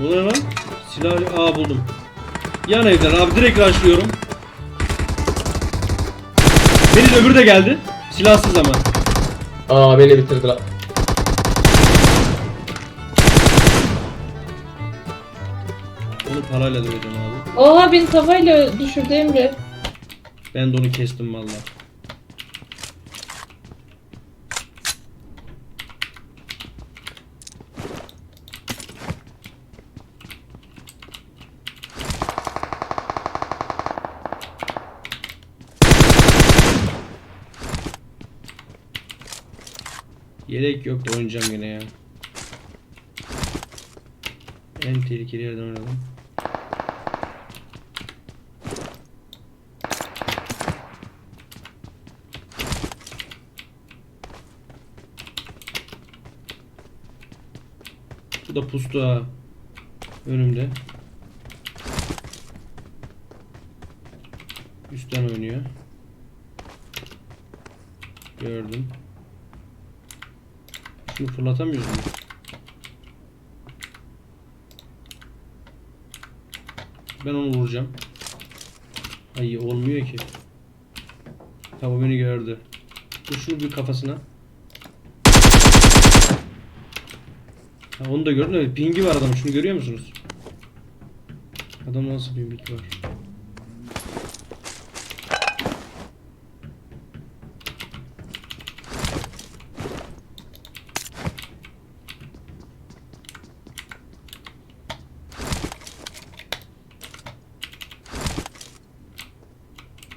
O ne lan? Silah... Aa buldum. Yan evden abi direkt rushlıyorum. Deniz öbürü de geldi. Silahsız ama. Aa beni bitirdiler. Onu parayla döveceğim abi. Oha beni tavayla düşürdü Emre. Ben de onu kestim valla. Yelek yok da oynayacağım yine ya. En tehlikeli yerden oynadım. Bu da pustu ha. Önümde. Üstten oynuyor. Gördüm. Şunu fırlatamıyoruz mu? Ben onu vuracağım. Ay olmuyor ki. Tamam beni gördü. Dur şunu bir kafasına. Ha, onu da gördün mü? Pingi var adamın. Şunu görüyor musunuz? Adam nasıl bir ping var?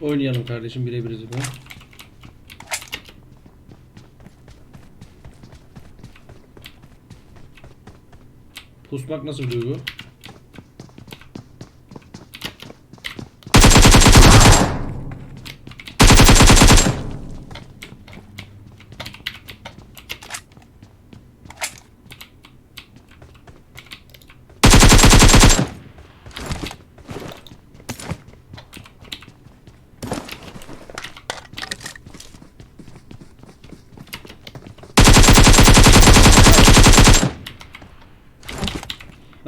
Oynayalım kardeşim birebiriz bu. Pusmak nasıl duygu?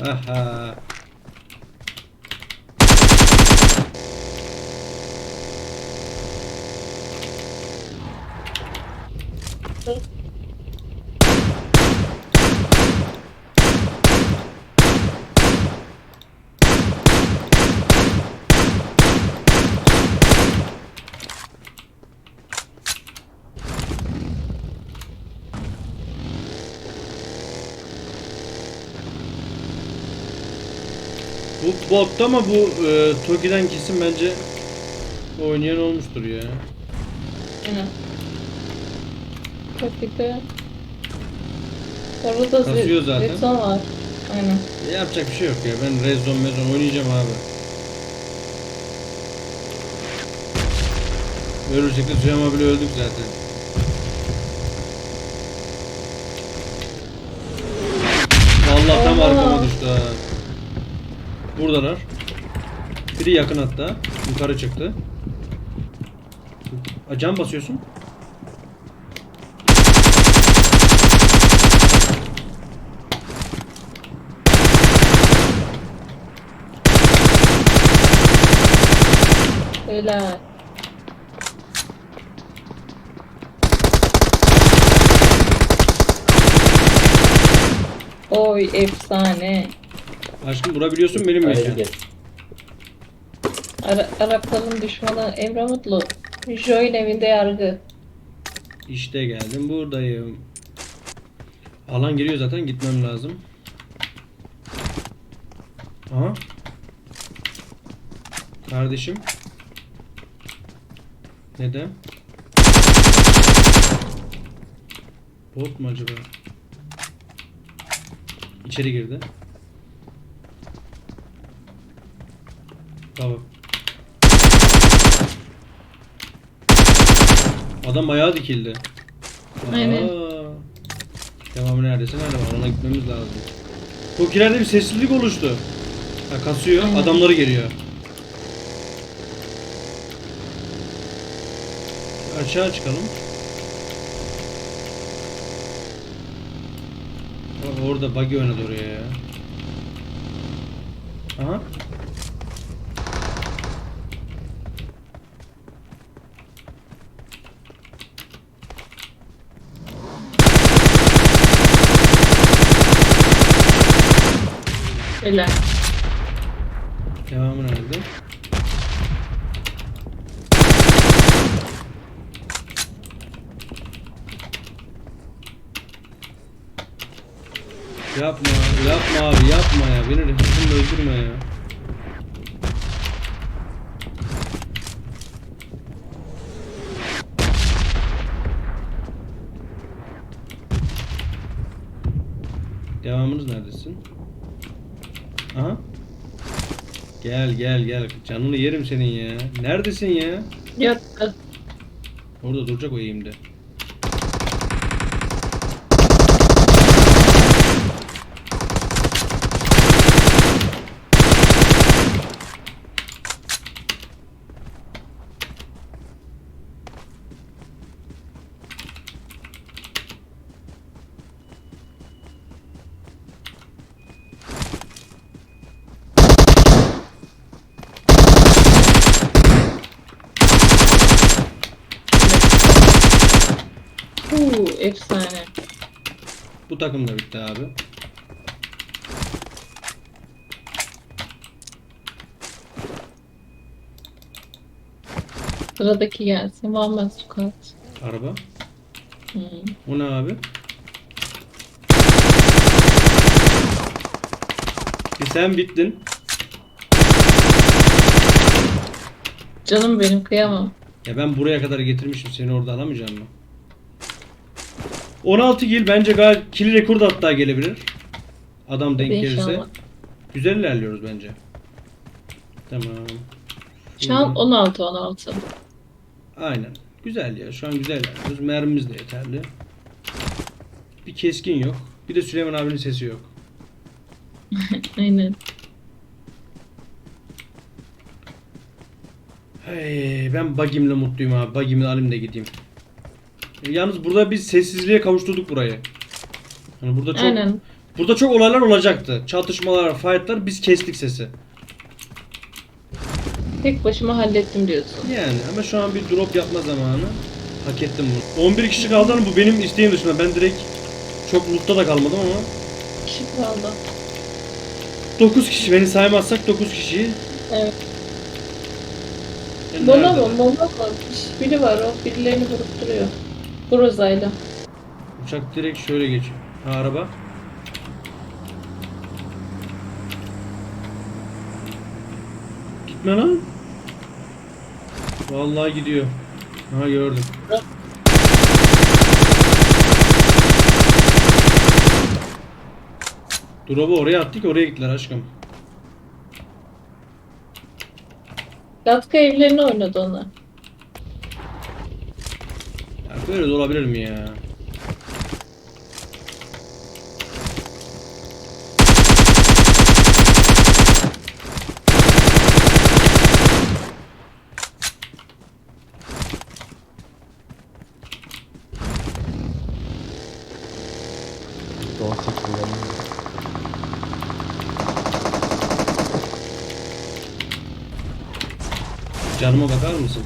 Aha. Bu bot ama bu e, Toki'den kesin bence oynayan olmuştur ya. Aynen. Çok dikkat. Orada da Kasıyor zaten. Zipson var. Aynen. E, yapacak bir şey yok ya. Ben Rezon Mezon oynayacağım abi. Görürsek de Suyama bile öldük zaten. Vallahi tam Allah. arkama düştü ha. Buradalar. Biri yakın hatta. Yukarı çıktı. A, Cam basıyorsun. Helal. Oy efsane. Aşkım vurabiliyorsun benim Haydi mekan. gel. Ara Arapların düşmanı Emre Mutlu. Joy'un evinde yargı. İşte geldim buradayım. Alan geliyor zaten gitmem lazım. Aha. Kardeşim. Neden? Bot mu acaba? İçeri girdi. Tamam. Adam ayağı dikildi. Aynen. Aa. Devamı neredesin? Nerede var? Ona gitmemiz lazım. Tokilerde bir sessizlik oluştu. Ha, kasıyor. Aynen. Adamları geliyor. Aşağı çıkalım. Orada buggy oynadı oraya ya. Aha. Öyle. Devamı nerede? Yapma, yapma abi, yapma ya. Beni hızımla öldürme ya. Devamınız neredesin? Aha. Gel gel gel. Canını yerim senin ya. Neredesin ya? Yok. Orada duracak o eğimde. Huu, efsane. Bu takım da bitti abi. Sıradaki gelsin. Muhammed Sukat. Araba. Hmm. O ne abi? Bir sen bittin. Canım benim kıyamam. Ya ben buraya kadar getirmişim seni orada alamayacağım mı? 16 kill bence gayet kill rekoru hatta gelebilir. Adam denk gelirse. İnşallah. Güzel ilerliyoruz bence. Tamam. Şu an 16 16. Aynen. Güzel ya. Şu an güzel ilerliyoruz. Mermimiz de yeterli. Bir keskin yok. Bir de Süleyman abinin sesi yok. Aynen. Hey, ben bagimle mutluyum abi. Bagimi alayım da gideyim. Yalnız burada biz sessizliğe kavuşturduk burayı. Hani burada çok Aynen. burada çok olaylar olacaktı. Çatışmalar, fightlar biz kestik sesi. Tek başıma hallettim diyorsun. Yani ama şu an bir drop yapma zamanı. Hak ettim bunu. 11 kişi kaldı ama bu benim isteğim dışında. Ben direkt çok lootta da kalmadım ama Kişi kaldı. 9 kişi beni saymazsak 9 kişi. Evet. Yani Mola mı? Mola mı? Biri var o. Birilerini vurup duruyor. Groza'yla. Uçak direkt şöyle geçiyor. Ha araba. Gitme lan. Vallahi gidiyor. Ha gördüm. Drop'u oraya attık oraya gittiler aşkım. Latka evlerini oynadı ona. Böyle de olabilir mi ya? Canıma bakar mısın?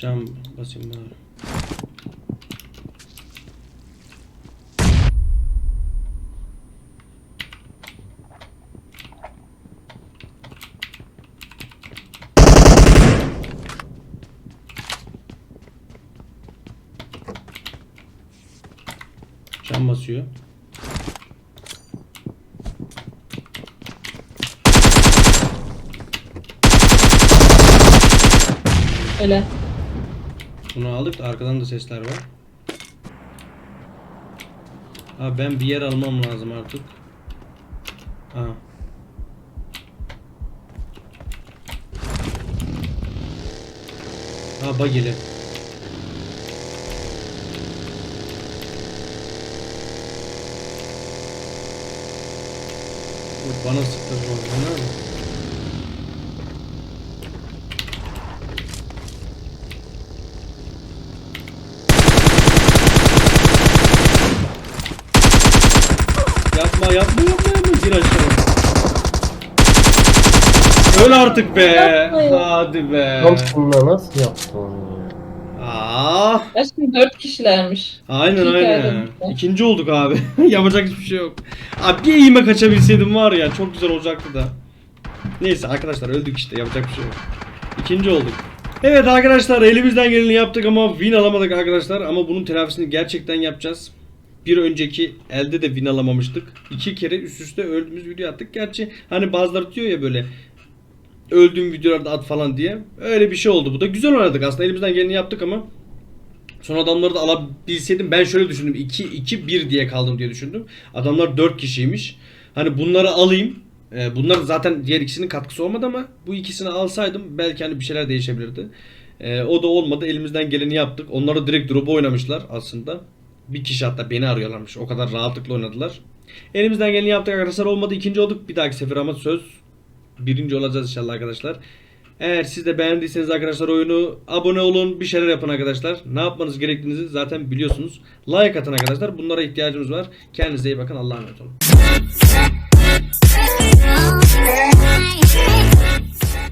Cam basayım bari. Cam basıyor. Öyle. Bunu aldık da arkadan da sesler var. Abi ben bir yer almam lazım artık. Aha. Ha bagili. Dur, Bana sıktırma. Bana mı? Yapma yapma yapma. in aşağı. Öl artık be. Yapma ya. Hadi be. Thompson'la nasıl yaptı onu ya? Aa. Aşkım dört kişilermiş. Aynen İki aynen. geldim. İkinci olduk abi. Yapacak hiçbir şey yok. Abi bir eğime kaçabilseydim var ya çok güzel olacaktı da. Neyse arkadaşlar öldük işte yapacak bir şey yok. İkinci olduk. Evet arkadaşlar elimizden geleni yaptık ama win alamadık arkadaşlar. Ama bunun telafisini gerçekten yapacağız. Bir önceki elde de win alamamıştık. İki kere üst üste öldüğümüz video attık. Gerçi hani bazıları diyor ya böyle öldüğüm videolarda at falan diye. Öyle bir şey oldu bu da. Güzel oynadık aslında elimizden geleni yaptık ama Son adamları da alabilseydim ben şöyle düşündüm. 2 2 1 diye kaldım diye düşündüm. Adamlar 4 kişiymiş. Hani bunları alayım. Ee, bunlar zaten diğer ikisinin katkısı olmadı ama bu ikisini alsaydım belki hani bir şeyler değişebilirdi. Ee, o da olmadı. Elimizden geleni yaptık. Onlar da direkt drop'a oynamışlar aslında. Bir kişi hatta beni arıyorlarmış. O kadar rahatlıkla oynadılar. Elimizden geleni yaptık arkadaşlar. Olmadı ikinci olduk. Bir dahaki sefer ama söz birinci olacağız inşallah arkadaşlar. Eğer siz de beğendiyseniz arkadaşlar oyunu abone olun bir şeyler yapın arkadaşlar. Ne yapmanız gerektiğinizi zaten biliyorsunuz. Like atın arkadaşlar. Bunlara ihtiyacımız var. Kendinize iyi bakın. Allah'a emanet olun.